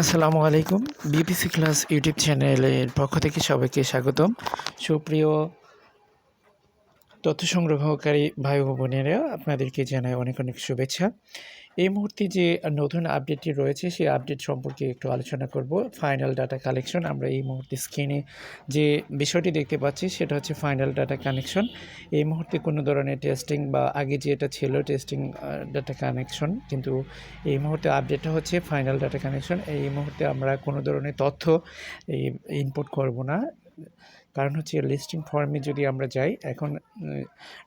আসসালামু আলাইকুম BPC class YouTube চ্যানেলের পক্ষ থেকে সবাইকে স্বাগতম। সুপ্রিয় তথ্য সংগ্রহকারী ভাই ও বোনেরা, আপনাদেরকে জানাই অনেক অনেক শুভেচ্ছা। এই মুহূর্তে যে নতুন আপডেটটি রয়েছে, সেই আপডেট সম্পর্কে একটু আলোচনা করব। ফাইনাল ডাটা কালেকশন আমরা এই মুহূর্তে স্ক্রিনে যে বিষয়টি দেখতে পাচ্ছি, সেটা হচ্ছে ফাইনাল ডাটা কানেকশন এই মুহূর্তে কোনো ধরনের টেস্টিং বা আগে যেটা ছিল টেস্টিং ডাটা কানেকশন কিন্তু এই মুহূর্তে আপডেটটা হচ্ছে ফাইনাল ডাটা কানেকশন এই মুহূর্তে আমরা কোনো ধরনের তথ্য ইনপুট করব না। কারণ হচ্ছে লিস্টিং ফর্মে যদি আমরা যাই, এখন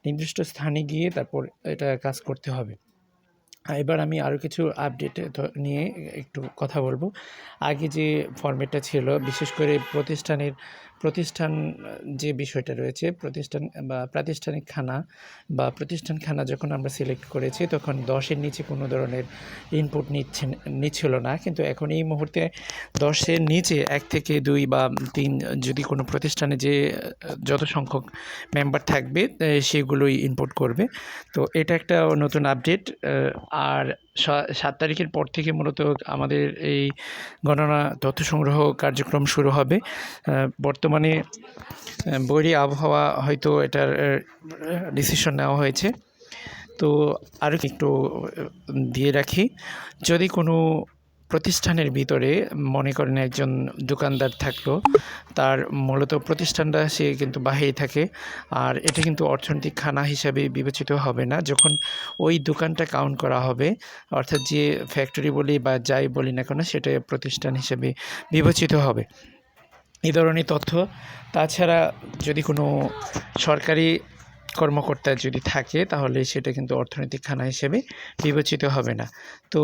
নির্দিষ্ট স্থানে গিয়ে তারপর এটা কাজ করতে হবে। এবার আমি আরও কিছু আপডেট নিয়ে একটু কথা বলব। আগে যে ফর্মেটটা ছিল, বিশেষ করে প্রতিষ্ঠানের প্রতিষ্ঠান, যে বিষয়টা রয়েছে, প্রতিষ্ঠান বা প্রাতিষ্ঠানিক খানা বা প্রতিষ্ঠান খানা যখন আমরা সিলেক্ট করেছি, তখন দশের নিচে কোনো ধরনের ইনপুট নিচ্ছে নিচ্ছিল না। কিন্তু এখন এই মুহূর্তে দশের নিচে এক থেকে দুই বা তিন যদি কোনো প্রতিষ্ঠানে যে, যত সংখ্যক মেম্বার থাকবে সেগুলোই ইনপুট করবে। তো এটা একটা নতুন আপডেট আর সাত তারিখের পর থেকে মূলত আমাদের এই গণনা তথ্য সংগ্রহ কার্যক্রম শুরু হবে। বর্তমানে আহ, বৈরী আবহাওয়া হয়তো এটার ডিসিশন নেওয়া হয়েছে। তো আর একটু দিয়ে রাখি। যদি কোনো প্রতিষ্ঠানের ভিতরে মনে করেন একজন দোকানদার থাকল তার মূলত প্রতিষ্ঠানটা সে কিন্তু বাহিরে থাকে আর এটা কিন্তু অর্থনৈতিক খানা হিসাবে বিবেচিত হবে না। যখন ওই দোকানটা কাউন্ট করা হবে অর্থাৎ যে ফ্যাক্টরি বলি বা যাই বলি না কেন সেটা প্রতিষ্ঠান হিসেবে বিবেচিত হবে। এই ধরনের তথ্য। তাছাড়া যদি কোনো সরকারি কর্মকর্তা যদি থাকে, তাহলে সেটা কিন্তু অর্থনৈতিক খানা হিসেবে বিবেচিত হবে না। তো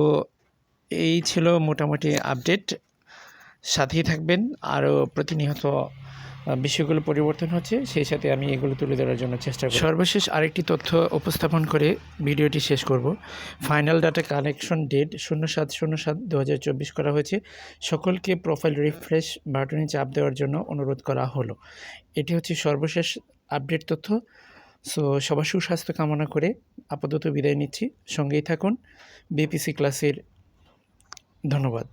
এই ছিল মোটামুটি আপডেট। সাথেই থাকবেন। আরও প্রতিনিয়ত বিষয়গুলো পরিবর্তন হচ্ছে, সেই সাথে আমি এগুলো তুলে ধরার জন্য চেষ্টা করব। সর্বশেষ আরেকটি তথ্য উপস্থাপন করে ভিডিওটি শেষ করব। ফাইনাল ডাটা কালেকশন ডেট শূন্য সাত শূন্য সাত দু করা হয়েছে। সকলকে প্রোফাইল রিফ্রেশ বাটনে চাপ দেওয়ার জন্য অনুরোধ করা হলো। এটি হচ্ছে সর্বশেষ আপডেট তথ্য। সো সবার সুস্বাস্থ্য কামনা করে আপাতত বিদায় নিচ্ছি। সঙ্গেই থাকুন। বিপিসি ক্লাসের ধন্যবাদ।